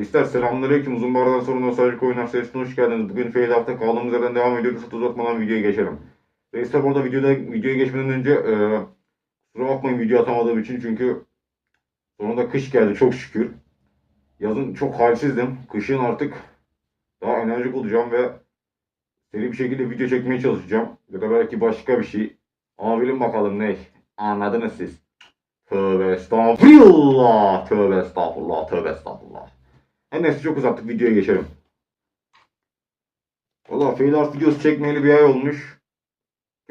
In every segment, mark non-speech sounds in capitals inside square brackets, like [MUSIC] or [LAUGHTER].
Reisler selamünaleyküm. Uzun bir aradan sonra nostaljik oyunlar serisine hoş geldiniz. Bugün fail hafta kaldığımız yerden devam ediyoruz. Fırsat uzatmadan videoya geçelim. Reisler burada videoda, videoya geçmeden önce e, kusura bakmayın video atamadığım için çünkü sonunda kış geldi çok şükür. Yazın çok halsizdim. Kışın artık daha enerjik olacağım ve seri bir şekilde video çekmeye çalışacağım. Ya da belki başka bir şey. Ama bilin bakalım ne? Anladınız siz. Tövbe estağfurullah. Tövbe estağfurullah. Tövbe estağfurullah. Her neyse çok uzattık videoya geçelim. Valla fail art videosu çekmeyeli bir ay olmuş.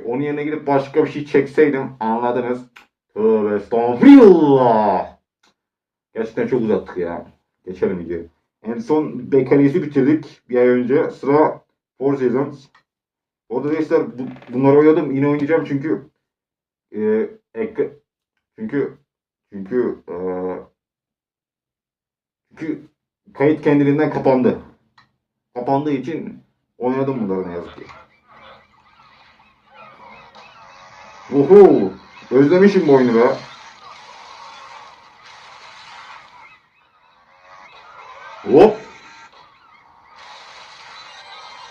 Onun yerine gidip başka bir şey çekseydim anladınız. Tövbe estağfurullah. Gerçekten çok uzattık ya. Geçelim videoyu. En son Bekalesi bitirdik bir ay önce. Sıra Four Seasons. Orada arkadaşlar bu, bunları oynadım. Yine oynayacağım çünkü e, ekra- çünkü çünkü e, çünkü kayıt kendiliğinden kapandı. Kapandığı için oynadım bunları ne yazık ki. Uhu! Özlemişim bu oyunu be. Hop!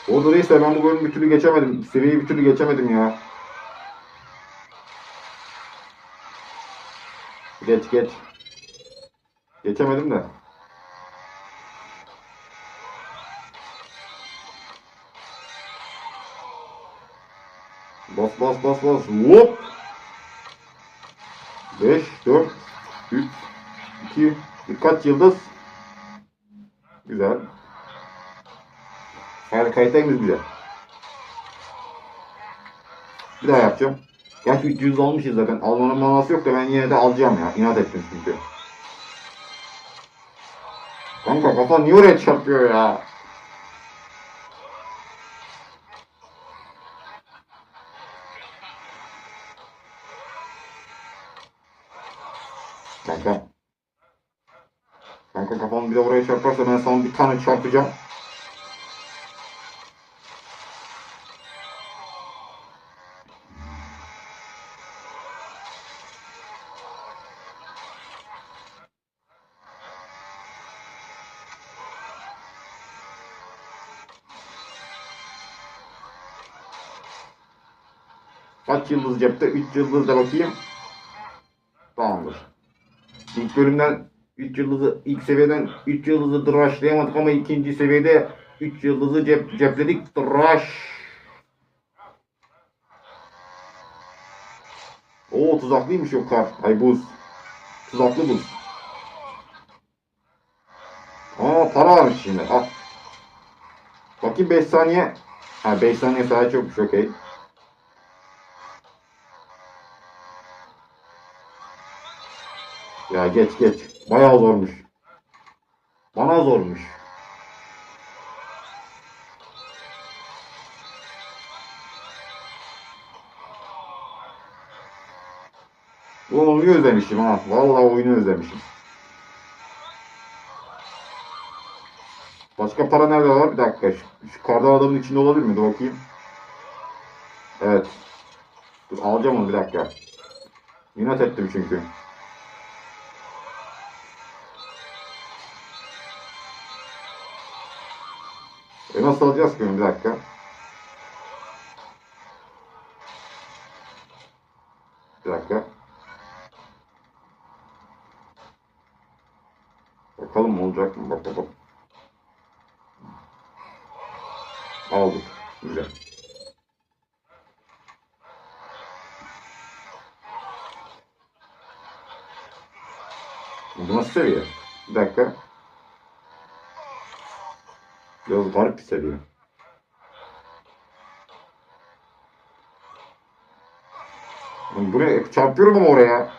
Orada neyse ben bu bölümü bir türlü geçemedim. Seviyeyi bir türlü geçemedim ya. Geç geç. Geçemedim de. Bas bas bas bas. Hop. 5, 4, 3, 2, dikkat yıldız. Güzel. Yani kayıtlarımız güzel. Bir daha yapacağım. Gerçi 300 almışız zaten. Almanın manası yok da ben yine de alacağım ya. İnat ettim çünkü. Kanka kafa niye oraya çarpıyor ya? Çarparsa ben sana bir tane çarpacağım. Kaç yıldız cepte? 3 yıldız da bakayım. Tamamdır. İlk bölümden 3 yıldızı ilk seviyeden 3 yıldızı dıraşlayamadık ama ikinci seviyede 3 yıldızı cep, cepledik. Dıraş. Oo tuzaklıymış o kar. Ay buz. Tuzaklı buz. Aa para varmış şimdi. Al. Bakayım 5 saniye. Ha 5 saniye sadece çokmuş okey. Ya geç geç. Bayağı zormuş. Bana zormuş. Bu oyunu özlemişim ha. Vallahi oyunu özlemişim. Başka para nerede var? Bir dakika. Şu, şu kardan adamın içinde olabilir mi? Dur bakayım. Evet. Dur alacağım onu bir dakika. İnat ettim çünkü. Nasıl alacağız ki? Bir dakika. Bir dakika. Bakalım olacak mı? Bak bak bak. Aldık. Güzel. Bu nasıl seviye? Bir dakika. Biraz garip bir seviye. Lan Buraya çarpıyorum ama oraya.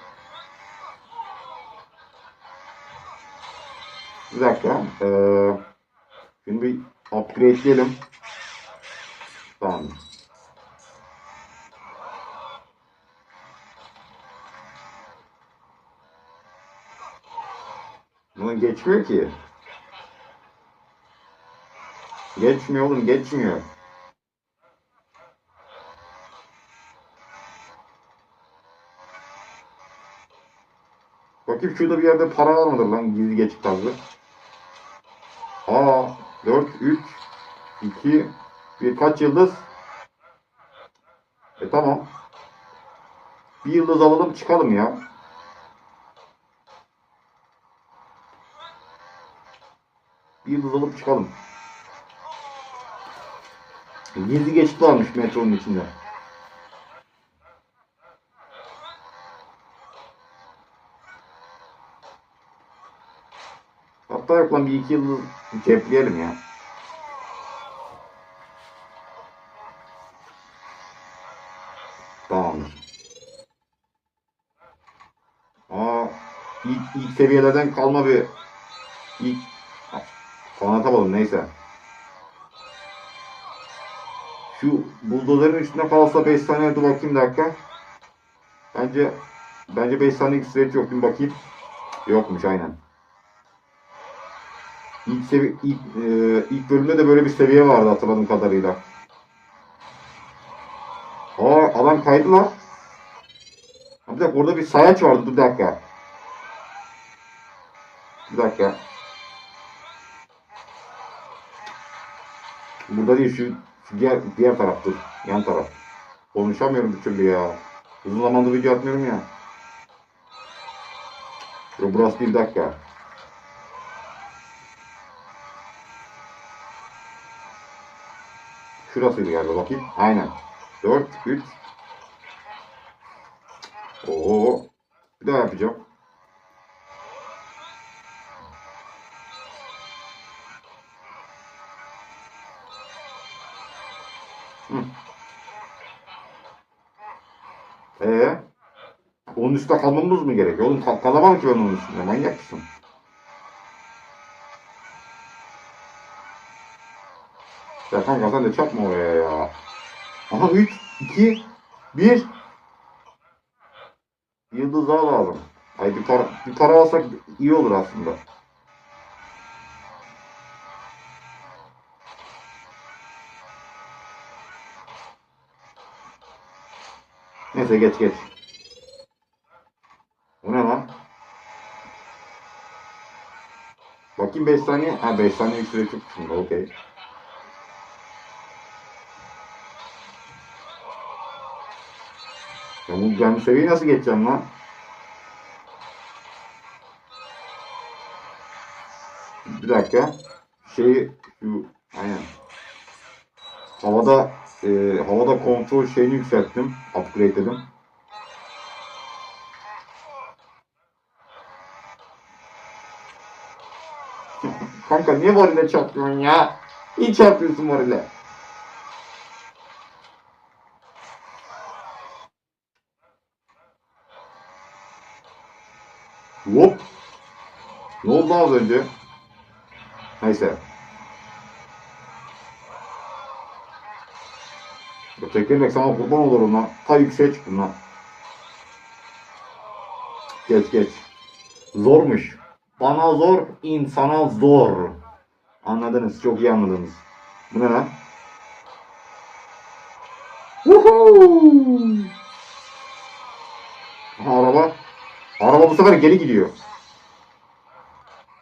Bir dakika. Ee, şimdi bir upgrade'leyelim. Tamam. Bunu geçmiyor ki. Geçmiyor oğlum geçmiyor. Bakayım şurada bir yerde para var mıdır lan gizli geçit tarzı. Aa 4, 3, 2, bir kaç yıldız? E tamam. Bir yıldız alalım çıkalım ya. Bir yıldız alıp çıkalım. Gizli geçit varmış metronun içinde. Hatta yok lan bir iki yıldız cepleyelim ya. Tamamdır. Aa, ilk, ilk seviyelerden kalma bir ilk anlatamadım neyse. Şu buldozerin üstüne kalsa 5 saniye dur bakayım dakika. Bence bence 5 saniye süreç yok bir bakayım. Yokmuş aynen. İlk, sevi ilk, e, ilk bölümde de böyle bir seviye vardı hatırladığım kadarıyla. Aa adam kaydı lan. Bir dakika orada bir sayaç vardı dur bir dakika. Bir dakika. Burada değil şu diğer, diğer taraftır. Yan taraf. Konuşamıyorum bir türlü ya. Uzun zamandır video atmıyorum ya. Yo, burası bir dakika. Şurasıydı galiba bakayım. Aynen. 4, 3. Oo. Bir daha yapacağım. Ee, onun üstte kalmamız mı gerekiyor? Oğlum kal kalamam ki ben onun üstünde. Manyak mısın? Ya kanka sen de çarpma oraya ya. Aha 3, 2, 1. Yıldız daha lazım. Ay bir para, bir para alsak iyi olur aslında. Neyse geç geç. Bu ne lan? Bakayım 5 saniye. Ha 5 saniye süre şimdi. Okey. Ya bu, bu seviyeyi nasıl geçeceğim lan? Bir dakika. Şeyi şu aynen. Havada e, havada kontrol şeyini yükselttim. Upgrade dedim. [LAUGHS] Kanka niye varile çarpıyorsun ya? Niye çarpıyorsun varile? Hop. Ne oldu az önce? Neyse. Bu tekerlek sana kurban olurum lan. Ta yükseğe çıktım lan. Geç geç. Zormuş. Bana zor, insana zor. Anladınız, çok iyi anladınız. Bu ne lan? Woohoo! Aha, araba. Araba bu sefer geri gidiyor.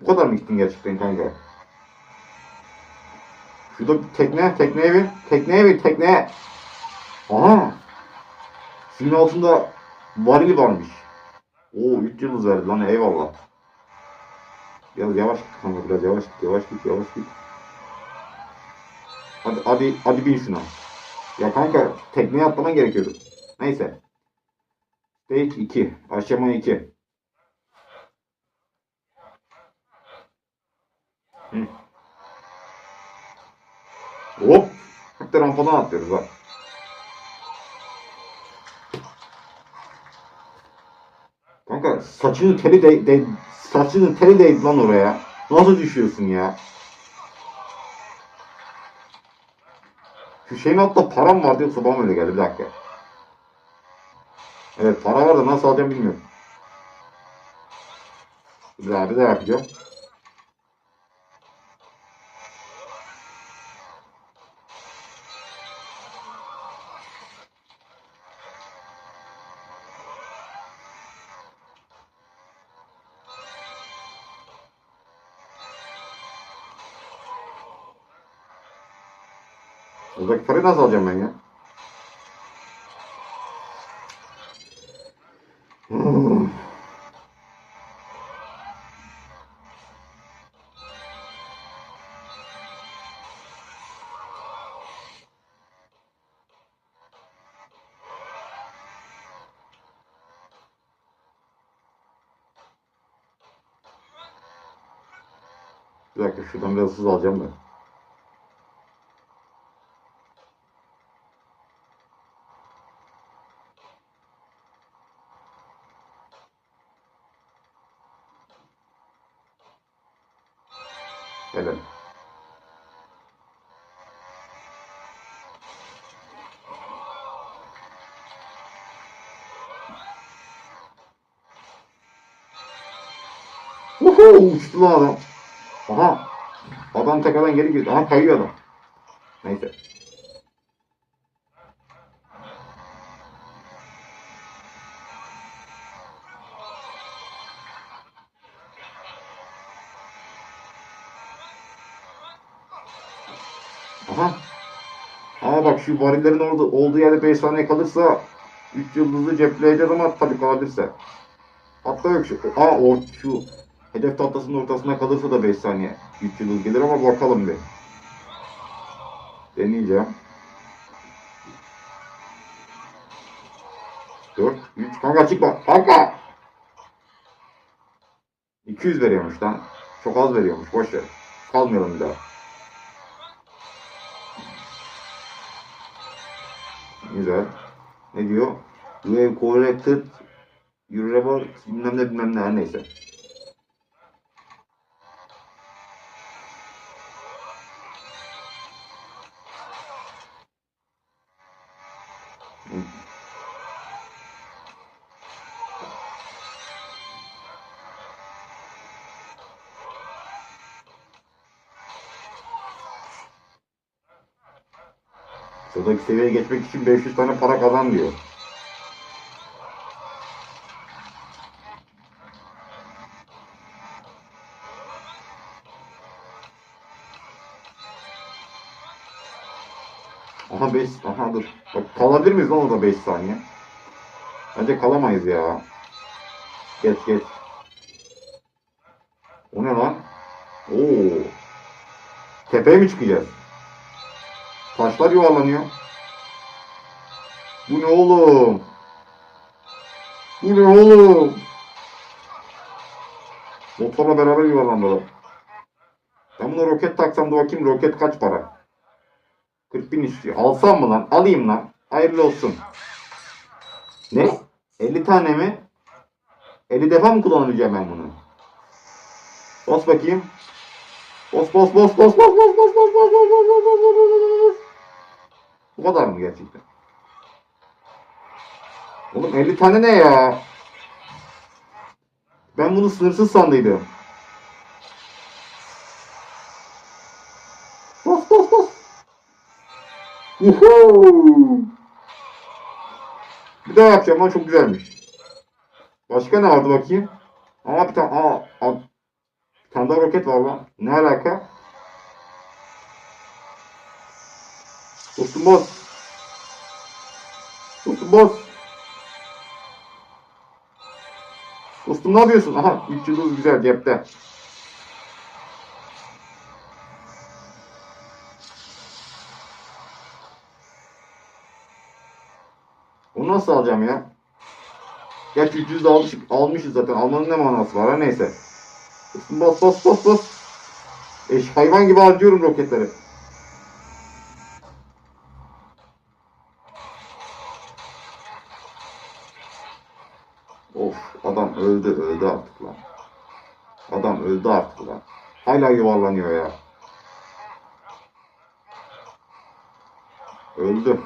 Bu kadar mı gittin gerçekten kanka? Şurada tekne, tekneye bir, tekneye bir, tekneye. Aha! Suyun altında varil varmış. Oo 3 yıldız verdi lan eyvallah. Biraz yavaş git kanka biraz yavaş git yavaş git yavaş git. Hadi hadi hadi bin şuna. Ya kanka tekneye atlaman gerekiyordu. Neyse. Stage 2. Aşama 2. Hı. Hop. Hatta rampadan atlıyoruz bak. Saçının teli de, de saçının teli değdi lan oraya. Nasıl düşüyorsun ya? Şu şeyin altında param vardı yoksa bana öyle geldi bir dakika. Evet para var da nasıl alacağım bilmiyorum. Bir daha bir daha yapacağım. Nasıl alacağım ben ya? Hmm. Bir dakika şuradan biraz hız alacağım ben. Uçtu lan adam. Aha. Adam tekrardan geri girdi. Aha kayıyor adam. Neyse. Aha. Ama bak şu varillerin orada olduğu yerde 5 saniye kalırsa 3 yıldızlı cepleyeceğiz ama tabii kalabilirse. Hatta yok şu. Aa o şu hedef tahtasının ortasına kalırsa da 5 saniye 3 yıldız gelir ama bakalım bir. Deneyeceğim. 4, 3, kanka çıkma. Kanka! 200 veriyormuş lan. Çok az veriyormuş. Boş ver. Kalmayalım bir daha. Güzel. Ne diyor? You have collected your bilmem ne bilmem ne her neyse. Sıradaki seviyeye geçmek için 500 tane para kazan diyor. Aha 5 aha dur. Bak kalabilir miyiz lan orada 5 saniye? Bence kalamayız ya. Geç geç. O ne lan? Oo. Tepeye mi çıkacağız? Taşlar yuvarlanıyor. Bu ne oğlum? Bu ne oğlum? Motorla beraber yuvarlandılar. Ben buna roket taksam da bakayım roket kaç para? 40 bin istiyor. Alsam mı lan? Alayım lan. Hayırlı olsun. Ne? 50 tane mi? 50 defa mı kullanabileceğim ben bunu? Bas bakayım. Bas bas bas bas bas bas bas bas bas bas bas bas bas bas Bu kadar mı gerçekten? Oğlum 50 tane ne ya? Ben bunu sınırsız sandıydım. Bas bas bas. Bir daha yapacağım ama çok güzelmiş. Başka ne vardı bakayım? Aa bir tane aa, aa bir tane daha roket var lan. Ne alaka? Dostum boz. Dostum boz. Dostum ne yapıyorsun? Aha 3 yıldız güzel cepte. Onu nasıl alacağım ya? Gerçi 300 de almış, almışız zaten. Almanın ne manası var ha neyse. Bas bas bas bas. Eş hayvan gibi harcıyorum roketleri. Of adam öldü öldü artık lan. Adam öldü artık lan. Hala yuvarlanıyor ya. Öldü.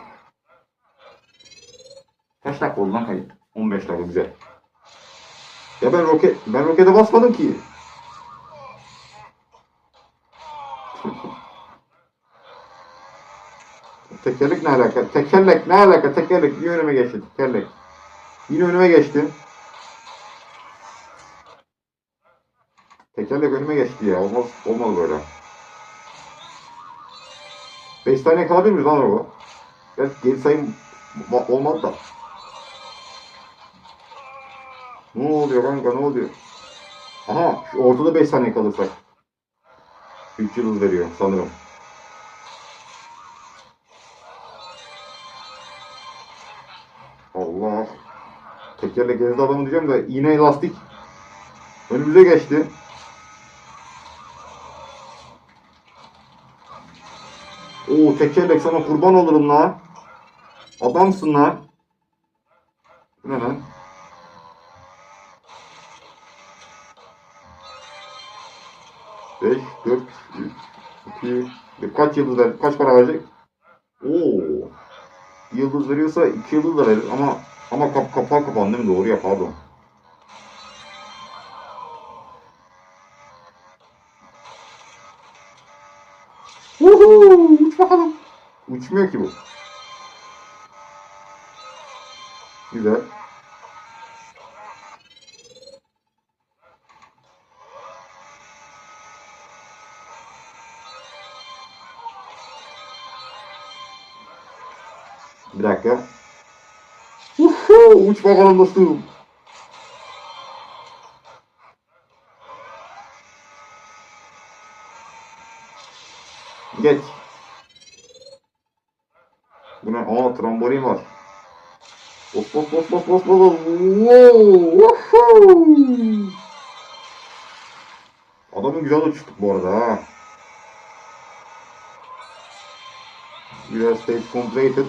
Kaç dakika oldu lan kayıt? 15 dakika güzel. Ya ben roket ben rokete basmadım ki. [LAUGHS] Tekerlek ne alaka? Tekerlek ne alaka? Tekerlek yine önüme geçti. Tekerlek. Yine önüme geçti. Tekerlek önüme geçti ya. Olmaz, olmaz böyle. 5 tane kalabilir miyiz lan araba? Evet geri sayım olmadı da. Ne oluyor kanka ne oluyor? Aha şu ortada 5 saniye kalırsak. 3 yıldız veriyor sanırım. Allah. Tekerle gezdi adamı diyeceğim de iğne lastik önümüze geçti. Tekerlek sana kurban olurum la. Adamsın la. Bu ne lan? Beş, dört, üç, iki. Kaç yıldız ver, kaç para verecek? Oo. Yıldız veriyorsa iki yıldız da verir ama ama kap kapağı kapandı mi? Doğru ya pardon. Uhu, uç bakalım. Uçmuyor ki bu. Güzel. Bir dakika. Uhu, uç bakalım dostum. Geç. Bu ne? Aa trambolin var. Of of of of of of. Wow. Adamın güzel uçtuk bu arada ha. Your stage completed.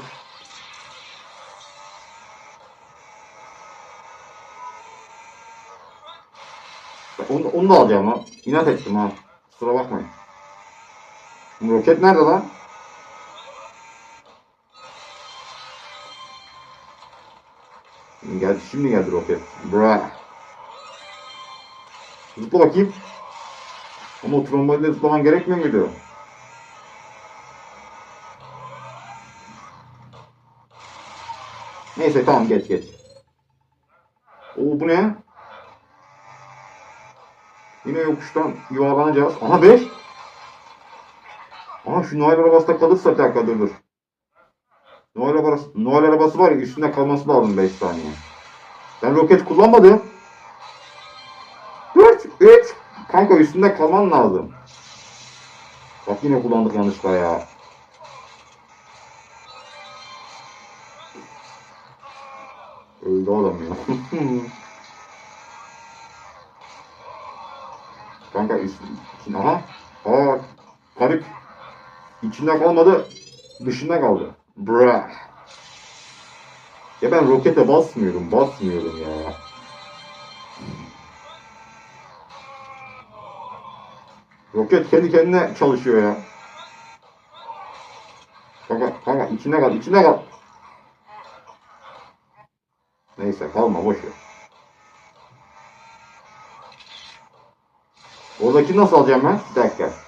Onu, onu da alacağım lan. İnat ettim ha. Kusura bakmayın. Roket nerede lan? Geldi şimdi geldi roket. Bra. Zıpla bakayım. Ama o tromboyla zıplaman gerekmiyor muydu? Neyse tamam geç geç. Oo bu ne? Yine yokuştan yuvarlanacağız. Aha 5. Aha şu Noel arabasında kalırsa bir dakika dur dur. Noel arabası, Noel arabası var ya üstünde kalması lazım 5 saniye. Ben roket kullanmadım. 4, 3. Kanka üstünde kalman lazım. Bak yine kullandık yanlışlıkla ya. Öldü adam ya. [LAUGHS] Kanka üstünde. Aha. Aa. Garip. İçinde kalmadı. Dışında kaldı. Bra. Ya ben rokete basmıyorum. Basmıyorum ya. Roket kendi kendine çalışıyor ya. Kanka, kanka içinde kal, içinde kal. Neyse kalma boş ver. Oradaki nasıl alacağım ben? Bir dakika.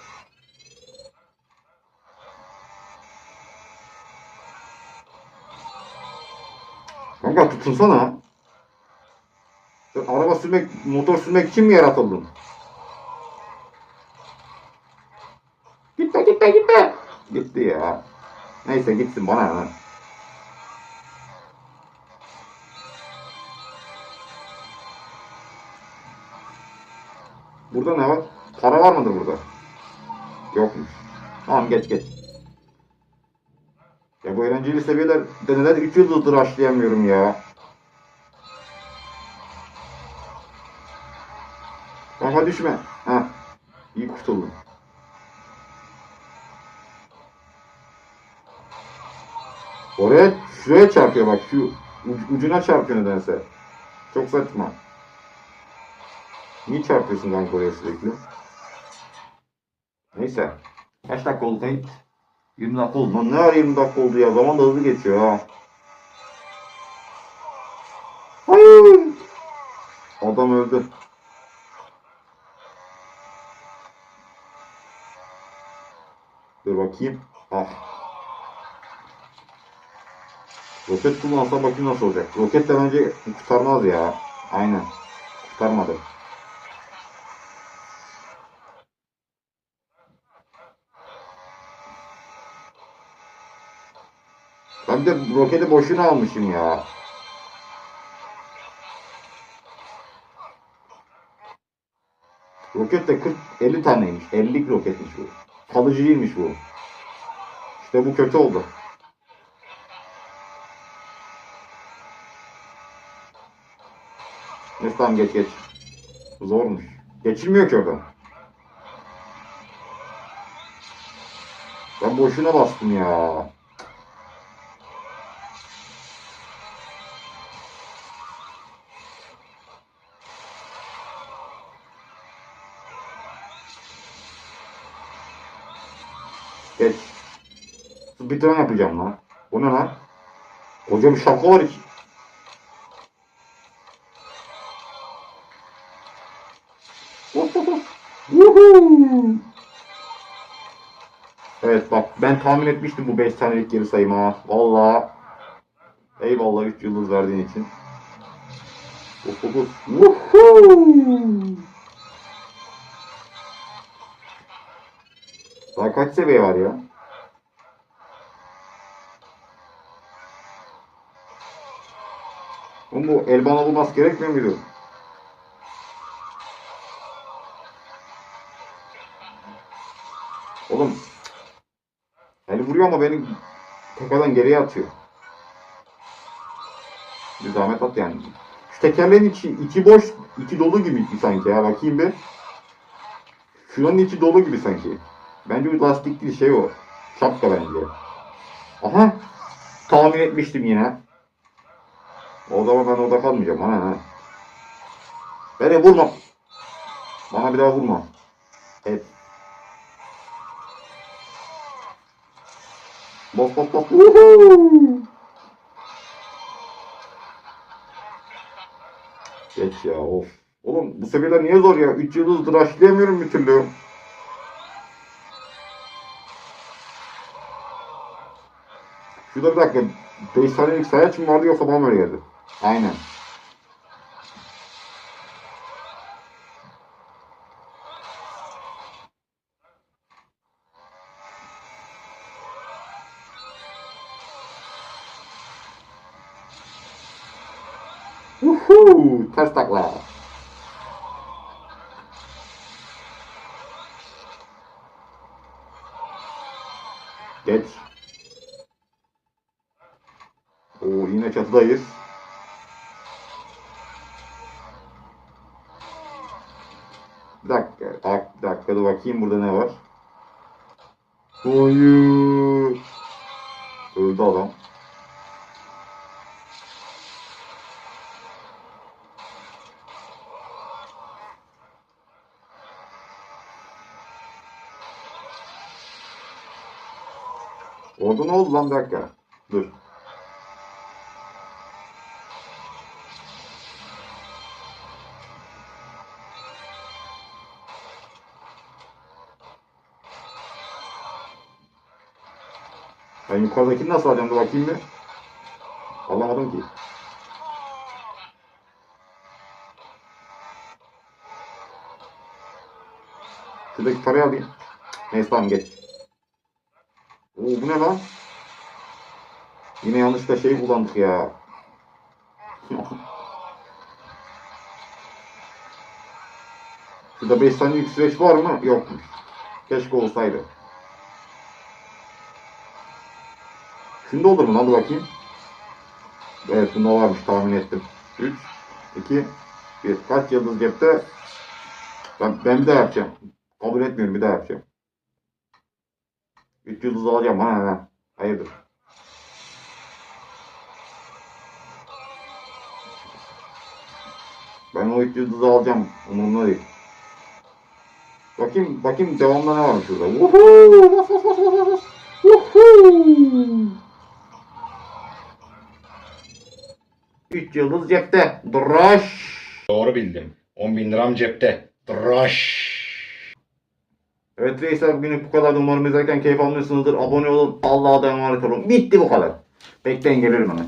Kanka tutunsana. Sen araba sürmek, motor sürmek için mi yaratıldın? Gitme gitme gitme. Gitti ya. Neyse gitsin bana ne. Burada ne var? Para var mıdır burada? Yokmuş. Tamam geç geç. Ya bu eğlenceli seviyeler de neden 3 yıldızdır açlayamıyorum ya. Aha düşme. Ha. İyi kurtuldum. Oraya şuraya çarpıyor bak şu uc- ucuna çarpıyor nedense. Çok saçma. Niye çarpıyorsun kanka oraya sürekli? Neyse. Kaç dakika oldu? 20 dakika oldu. Ne ara 20 dakika oldu ya? Zaman da hızlı geçiyor ha. Hayır. Adam öldü. Dur bakayım. Ah. Roket kullansam bakayım nasıl olacak. Roket de bence kurtarmaz ya. Aynen. Kurtarmadı. De roketi boşuna almışım ya. Roket de 40 50 taneymiş. 50'lik roketmiş bu. Kalıcı bu. İşte bu kötü oldu. Neyse geç geç. Zormuş. Geçilmiyor ki oradan. Ben boşuna bastım ya. Geç. Bir tane yapacağım lan. O ne lan? Koca bir şapka var. Woohoo! Evet bak ben tahmin etmiştim bu 5 tanelik geri sayımı ha. Valla. Eyvallah 3 yıldız verdiğin için. Uf uf uf. Daha kaç seviye var ya? Oğlum bu el bana bulması gerekmiyor muydu? Oğlum eli vuruyor ama beni tekrardan geriye atıyor. Bir zahmet at yani. Şu tekerleğin içi, içi boş, içi dolu gibi sanki ya. Bakayım bir. Şuranın içi dolu gibi sanki. Bence bu lastik değil şey o. Şapka bence. Aha. Tahmin etmiştim yine. O zaman ben orada kalmayacağım. Ana ne? Beni vurma. Bana bir daha vurma. Evet. Bas bas bas. Woohoo! Geç ya of. Oğlum bu seviyeler niye zor ya? 3 yıldız dıraşlayamıyorum bir türlü. Şurada bir dakika. 5 saniyelik sayaç mı vardı yoksa bana mı öyle geldi? Aynen. Bakayım burada ne var. Hayır. Öldü adam. Orada ne oldu lan bir dakika. Dur. Ben yukarıdakini nasıl alacağım da bakayım bir. Alamadım ki. Şuradaki parayı alayım. Neyse tamam geç. Oo bu ne lan? Yine yanlışlıkla şey kullandık ya. [LAUGHS] Şurada 5 saniyelik süreç var mı? Yokmuş. Keşke olsaydı. Şunda olur mu lan? Dur bakayım. Evet bunda varmış tahmin ettim. 3, 2, 1. Kaç yıldız cepte? Ben, ben bir daha yapacağım. Kabul etmiyorum bir daha yapacağım. 3 yıldız alacağım bana ne? Hayırdır? Ben o 3 yıldızı alacağım. Umurumda değil. Bakayım, bakayım devamında ne varmış şurada. Woohoo! Bas 3 yıldız cepte. Draş. Doğru bildim. 10 bin liram cepte. Tıraş. Evet reisler bugün bu kadar. Umarım izlerken keyif almışsınızdır. Abone olun. Allah'a emanet olun. Bitti bu kadar. Bekleyin gelirim hemen.